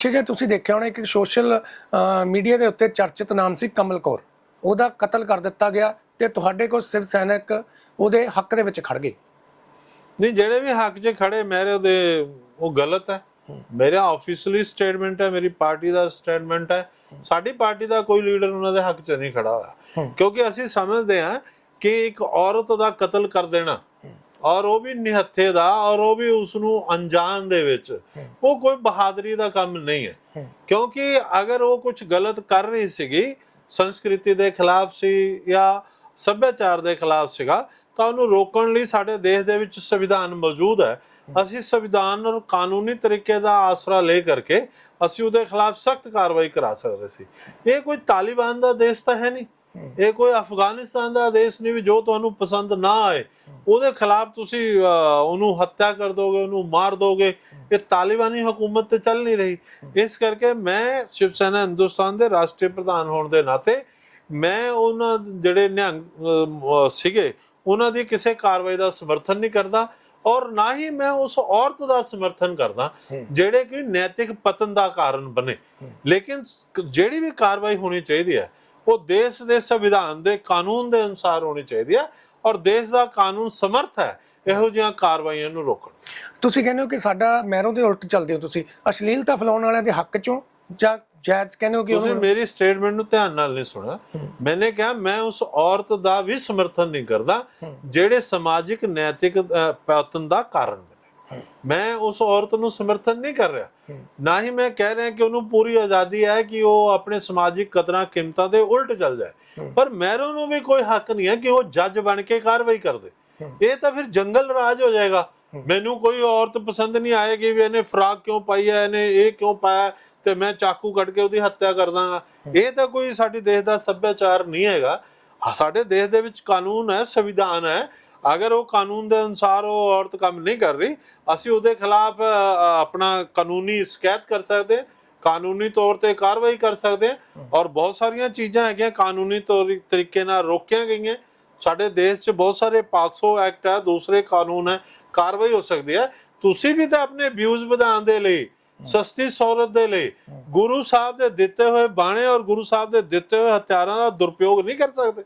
ਪਿੱਛੇ ਜੇ ਤੁਸੀਂ ਦੇਖਿਆ ਹੋਣਾ ਇੱਕ ਸੋਸ਼ਲ ਮੀਡੀਆ ਦੇ ਉੱਤੇ ਚਰਚਿਤ ਨਾਮ ਸੀ ਕਮਲ ਕੌਰ। ਉਹਦਾ ਕਤਲ ਕਰ ਦਿੱਤਾ ਗਿਆ ਤੇ ਤੁਹਾਡੇ ਕੋਲ ਸਿਵ ਸੈਨਿਕ ਉਹਦੇ ਹੱਕ ਦੇ ਵਿੱਚ ਖੜ ਗਏ। ਨਹੀਂ ਜਿਹੜੇ ਵੀ ਹੱਕ 'ਚ ਖੜੇ ਮੇਰੇ ਉਹਦੇ ਉਹ ਗਲਤ ਹੈ। ਮੇਰਾ ਆਫੀਸ਼ੀਅਲੀ ਸਟੇਟਮੈਂਟ ਹੈ ਮੇਰੀ ਪਾਰਟੀ ਦਾ ਸਟੇਟਮੈਂਟ ਹੈ। ਸਾਡੀ ਪਾਰਟੀ ਦਾ ਕੋਈ ਲੀਡਰ ਉਹਨਾਂ ਦੇ ਹੱਕ 'ਚ ਨਹੀਂ ਖੜਾ ਹੋਇਆ। ਕਿਉਂਕਿ ਅਸੀਂ ਸਮਝਦੇ ਹਾਂ ਕਿ ਇੱਕ ਔਰਤ ਦਾ ਕਤਲ ਕਰ ਦੇਣਾ ਔਰ ਉਹ ਵੀ ਨਿਹੱਥੇ ਦਾ ਔਰ ਉਹ ਵੀ ਉਸ ਨੂੰ ਅਣਜਾਣ ਦੇ ਵਿੱਚ। ਉਹ ਕੋਈ ਬਹਾਦਰੀ ਦਾ ਕੰਮ ਨਹੀਂ ਹੈ। ਕਿਉਂਕਿ ਅਗਰ ਉਹ ਕੁਝ ਗਲਤ ਕਰ ਰਹੀ ਸੀਗੀ ਸੰਸਕ੍ਰਿਤੀ ਦੇ ਖਿਲਾਫ ਸੀ ਜਾਂ ਸੱਭਿਆਚਾਰ ਦੇ ਖਿਲਾਫ ਸੀਗਾ ਤਾਂ ਉਹਨੂੰ ਰੋਕਣ ਲਈ ਸਾਡੇ ਦੇਸ਼ ਦੇ ਵਿੱਚ ਸੰਵਿਧਾਨ ਮੌਜੂਦ ਹੈ। ਅਸੀਂ ਸੰਵਿਧਾਨ ਔਰ ਕਾਨੂੰਨੀ ਤਰੀਕੇ ਦਾ ਆਸਰਾ ਲੈ ਕਰਕੇ ਅਸੀਂ ਉਹਦੇ ਖਿਲਾਫ ਸਖਤ ਕਾਰਵਾਈ ਕਰਾ ਸਕਦੇ ਸੀ। ਇਹ ਕੋਈ ਤਾਲਿਬਾਨ ਦਾ ਦੇਸ਼ ਤਾਂ ਹੈ ਨਹੀਂ। ਇਹ ਕੋਈ ਅਫਗਾਨਿਸਤਾਨ ਦਾ ਦੇਸ਼ ਨਹੀਂ ਵੀ ਜੋ ਤੁਹਾਨੂੰ ਪਸੰਦ ਨਾ ਆਏ। ਉਹਦੇ ਖਿਲਾਫ ਤੁਸੀਂ ਅਹ, ਉਹਨੂੰ ਹੱਤਿਆ ਕਰ ਦੋਗੇ ਉਹਨੂੰ ਮਾਰ ਦੋਗੇ ਇਹ ਤਾਲਿਬਾਨੀ ਹਕੂਮਤ ਤੇ ਚੱਲ ਨਹੀਂ ਰਹੀ। ਇਸ ਕਰਕੇ ਮੈਂ ਸ਼ਿਵ ਸੈਨਾ ਹਿੰਦੁਸਤਾਨ ਦੇ ਰਾਸ਼ਟਰੀ ਪ੍ਰਧਾਨ ਹੋਣ ਦੇ ਨਾਤੇ ਮੈਂ ਉਹਨਾਂ ਜਿਹੜੇ ਨਿਹੰਗ ਸੀਗੇ ਉਹਨਾਂ ਦੀ ਕਿਸੇ ਕਾਰਵਾਈ ਦਾ ਸਮਰਥਨ ਨਹੀਂ ਕਰਦਾ ਔਰ ਨਾ ਹੀ ਮੈਂ ਉਸ ਔਰਤ ਦਾ ਸਮਰਥਨ ਕਰਦਾ ਜਿਹੜੇ ਕਿ ਨੈਤਿਕ ਪਤਨ ਦਾ ਕਾਰਨ ਬਣੇ। ਲੇਕਿਨ ਜਿਹੜੀ ਵੀ ਕਾਰਵਾਈ ਹੋਣੀ ਚਾਹੀਦੀ ਹੈ ਉਹ ਦੇਸ਼ ਦੇ ਸੰਵਿਧਾਨ ਦੇ ਕਾਨੂੰਨ ਦੇ ਅਨੁਸਾਰ ਹੋਣੀ ਚਾਹੀਦੀ ਹੈ। ਔਰ ਦੇਸ਼ ਦਾ ਕਾਨੂੰਨ ਸਮਰਥ ਹੈ ਇਹੋ ਜਿਹੀਆਂ ਕਾਰਵਾਈਆਂ ਨੂੰ ਰੋਕਣ ਤੁਸੀਂ ਕਹਿੰਦੇ ਹੋ ਕਿ ਸਾਡਾ ਮੈਰੋਂ ਦੇ ਉਲਟ ਚੱਲਦੇ ਹੋ ਤੁਸੀਂ ਅਸ਼ਲੀਲਤਾ ਫੈਲਾਉਣ ਵਾਲਿਆਂ ਦੇ ਹੱਕ ਚੋਂ ਜਾਂ ਜਾਇਜ਼ ਕਹਿੰਦੇ ਹੋ ਕਿ ਤੁਸੀਂ ਮੇਰੀ ਸਟੇਟਮੈਂਟ ਨੂੰ ਧਿਆਨ ਨਾਲ ਨਹੀਂ ਸੁਣਿਆ। ਮੈਨੇ ਕਿਹਾ ਮੈਂ ਉਸ ਔਰਤ ਦਾ ਵੀ ਸਮਰਥਨ ਨਹੀਂ ਕਰਦਾ। ਜਿਹੜੇ ਸਮਾਜਿਕ ਨੈਤਿਕ ਪਤਨ ਦਾ ਕਾਰਨ। ਮੈਂ ਉਸ ਔਰਤ ਨੂੰ ਸਮਰਥਨ ਨਹੀਂ ਕਰ ਰਿਹਾ। ਨਾ ਹੀ ਮੈਂ ਕਹਿ ਰਿਹਾ ਕਿ ਉਹਨੂੰ ਪੂਰੀ ਆਜ਼ਾਦੀ ਹੈ ਕਿ ਉਹ ਆਪਣੇ ਸਮਾਜਿਕ ਕਦਰਾਂ ਕੀਮਤਾਂ ਦੇ ਉਲਟ ਚੱਲ ਜਾਏ। ਪਰ ਮੈਰੋਂ ਨੂੰ ਵੀ ਕੋਈ ਹੱਕ ਨਹੀਂ ਹੈ ਕਿ ਉਹ ਜੱਜ ਬਣ ਕੇ ਕਾਰਵਾਈ ਕਰਦੇ ਹੂੰ। ਇਹ ਤਾਂ ਫਿਰ ਜੰਗਲ ਰਾਜ ਹੋ ਜਾਏਗਾ। ਮੈਨੂੰ ਕੋਈ ਔਰਤ ਪਸੰਦ ਨਹੀਂ ਆਏਗੀ ਵੀ ਇਹਨੇ ਫਰਾਕ ਕਿਉਂ ਪਾਈ ਹੈ ਇਹਨੇ ਇਹ ਕਿਉਂ ਪਾਇਆ ਤੇ ਮੈਂ ਚਾਕੂ ਕੱਢ ਕੇ ਉਹਦੀ ਹੱਤਿਆ ਕਰ ਦਾਂਗਾ ਇਹ ਤਾਂ ਕੋਈ ਸਾਡੇ ਦੇਸ਼ ਦਾ ਸੱਭਿਆਚਾਰ ਨਹੀਂ ਹੈਗਾ ਸਾਡੇ ਦੇਸ਼ ਦੇ ਵਿੱਚ ਕਾਨੂੰਨ ਹੈ ਸੰਵਿਧਾਨ ਹੈ ਅਗਰ ਉਹ ਕਾਨੂੰਨ ਦੇ ਅਨੁਸਾਰ ਉਹ ਔਰਤ ਕੰਮ ਨਹੀਂ ਕਰ ਰਹੀ, ਅਸੀਂ ਉਹਦੇ ਖਿਲਾਫ ਆਪਣਾ ਕਾਨੂੰਨੀ ਸ਼ਿਕਾਇਤ ਕਰ ਸਕਦੇ ਹਾਂ, ਕਾਨੂੰਨੀ ਤੌਰ ਤੇ ਕਾਰਵਾਈ ਕਰ ਸਕਦੇ ਹਾਂ ਔਰ ਬਹੁਤ ਸਾਰੀਆਂ ਚੀਜ਼ਾਂ ਹੈਗੀਆਂ ਕਾਨੂੰਨੀ ਤੌਰ ਤਰੀਕੇ ਨਾਲ ਰੋਕੀਆਂ ਗਈਆਂ। ਸਾਡੇ ਦੇਸ਼ 'ਚ ਬਹੁਤ ਸਾਰੇ ਪਾਕਸੋ ਐਕਟ ਹੈ, ਦੂਸਰੇ ਕਾਨੂੰਨ ਹੈ, ਕਾਰਵਾਈ ਹੋ ਸਕਦੀ ਹੈ। ਤੁਸੀਂ ਵੀ ਤਾਂ ਆਪਣੇ ਵਿਊਜ਼ ਵਧਾਉਣ ਦੇ ਲਈ, ਸਸਤੀ ਸਹੂਲਤ ਦੇ ਲਈ, ਗੁਰੂ ਸਾਹਿਬ ਦੇ ਦਿੱਤੇ ਹੋਏ ਬਾਣੇ ਔਰ ਗੁਰੂ ਸਾਹਿਬ ਦੇ ਦਿੱਤੇ ਹੋਏ ਹਥਿਆਰਾਂ ਦਾ ਦੁਰਪਯੋਗ ਨਹੀਂ ਕਰ ਸਕਦੇ।